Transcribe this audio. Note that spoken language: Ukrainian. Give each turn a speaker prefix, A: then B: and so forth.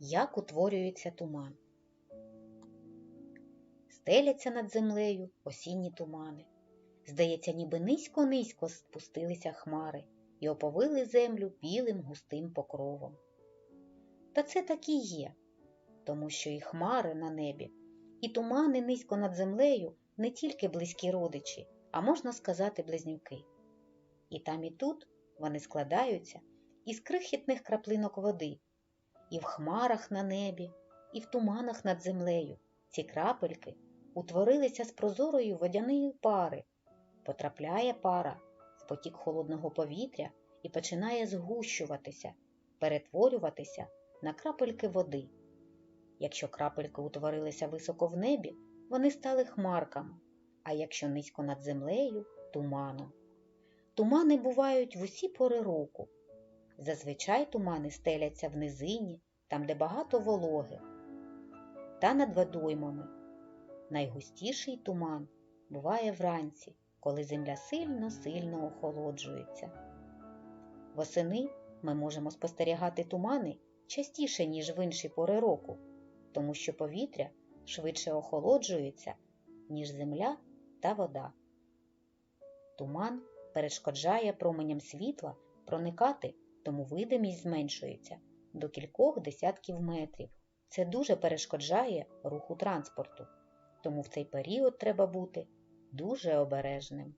A: Як утворюється туман. Стеляться над землею осінні тумани. Здається, ніби низько-низько спустилися хмари і оповили землю білим густим покровом. Та це так і є, тому що і хмари на небі, і тумани низько над землею не тільки близькі родичі, а можна сказати близнюки. І там, і тут вони складаються із крихітних краплинок води, і в хмарах на небі, і в туманах над землею ці крапельки утворилися з прозорої водяної пари. Потрапляє пара в потік холодного повітря і починає згущуватися, перетворюватися на крапельки води. Якщо крапельки утворилися високо в небі, вони стали хмарками, а якщо низько над землею туманом. Тумани бувають в усі пори року. Зазвичай тумани стеляться в низині, там, де багато вологи, та над водоймами. Найгустіший туман буває вранці, коли земля сильно-сильно охолоджується. Восени ми можемо спостерігати тумани частіше, ніж в інші пори року, тому що повітря швидше охолоджується, ніж земля та вода. Туман перешкоджає променям світла проникати, тому видимість зменшується до кількох десятків метрів. Це дуже перешкоджає руху транспорту, тому в цей період треба бути дуже обережним.